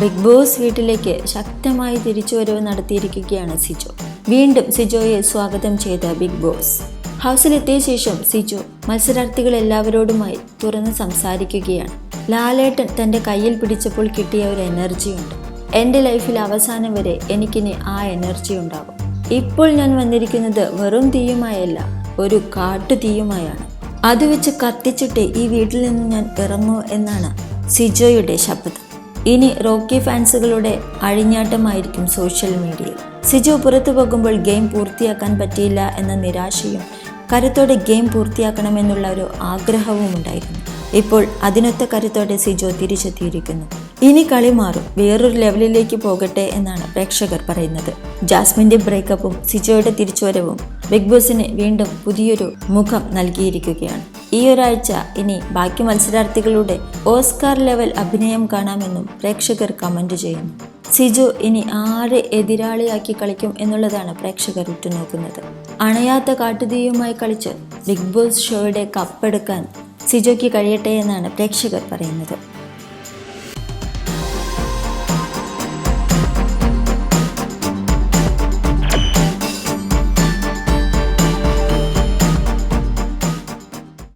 Big boss വീട്ടിലേക്ക് ശക്തമായി തിരിച്ചുവരവ് നടത്തിയിരിക്കുകയാണ് സിജോ. വീണ്ടും സിജോയെ സ്വാഗതം ചെയ്ത ബിഗ് ബോസ്. ഹൗസിലെത്തിയ ശേഷം സിജോ മത്സരാർത്ഥികൾ എല്ലാവരോടുമായി തുറന്ന് സംസാരിക്കുകയാണ്. ലാലേട്ടൻ തന്റെ കയ്യിൽ പിടിച്ചപ്പോൾ കിട്ടിയ ഒരു എനർജിയുണ്ട്. എന്റെ ലൈഫിൽ അവസാനം വരെ എനിക്കിനി ആ എനർജി ഉണ്ടാകും ഇപ്പോൾ ഞാൻ വന്നിരിക്കുന്നത് വെറും തീയുമായല്ല ഒരു കാട്ടു തീയുമായാണ്. അത് വെച്ച് കത്തിച്ചിട്ട് ഈ വീട്ടിൽ നിന്ന് ഞാൻ ഇറങ്ങൂ എന്നാണ് സിജോയുടെ ശബ്ദം. ഇനി റോക്കി ഫാൻസുകളുടെ അഴിഞ്ഞാട്ടമായിരിക്കും സോഷ്യൽ മീഡിയയിൽ സിജു പുറത്തു പോകുമ്പോൾ ഗെയിം പൂർത്തിയാക്കാൻ പറ്റിയില്ല എന്ന നിരാശയും കരുത്തോടെ ഗെയിം പൂർത്തിയാക്കണമെന്നുള്ള ഒരു ആഗ്രഹവും ഉണ്ടായിരുന്നു. ഇപ്പോൾ അതിനൊത്ത കരുത്തോടെ സിജോ തിരിച്ചെത്തിയിരിക്കുന്നു. ഇനി കളി മാറും. വേറൊരു ലെവലിലേക്ക് പോകട്ടെ എന്നാണ് പ്രേക്ഷകർ പറയുന്നത്. ജാസ്മിന്റെ ബ്രേക്കപ്പും സിജോയുടെ തിരിച്ചുവരവും ബിഗ് ബോസിന് വീണ്ടും പുതിയൊരു മുഖം നൽകിയിരിക്കുകയാണ്. ഈ ഒരാഴ്ച ഇനി ബാക്കി മത്സരാർത്ഥികളുടെ ഓസ്കാർ ലെവൽ അഭിനയം കാണാമെന്നും പ്രേക്ഷകർ കമന്റ് ചെയ്യുന്നു. സിജു ഇനി ആരെ എതിരാളിയാക്കി കളിക്കും എന്നുള്ളതാണ് പ്രേക്ഷകർ ഉറ്റുനോക്കുന്നത്. അണയാത്ത കാട്ടുതീയുമായി കളിച്ച് ബിഗ് ബോസ് ഷോയുടെ കപ്പെടുക്കാൻ സിജോയ്ക്ക് കഴിയട്ടെ എന്നാണ് പ്രേക്ഷകർ പറയുന്നത്.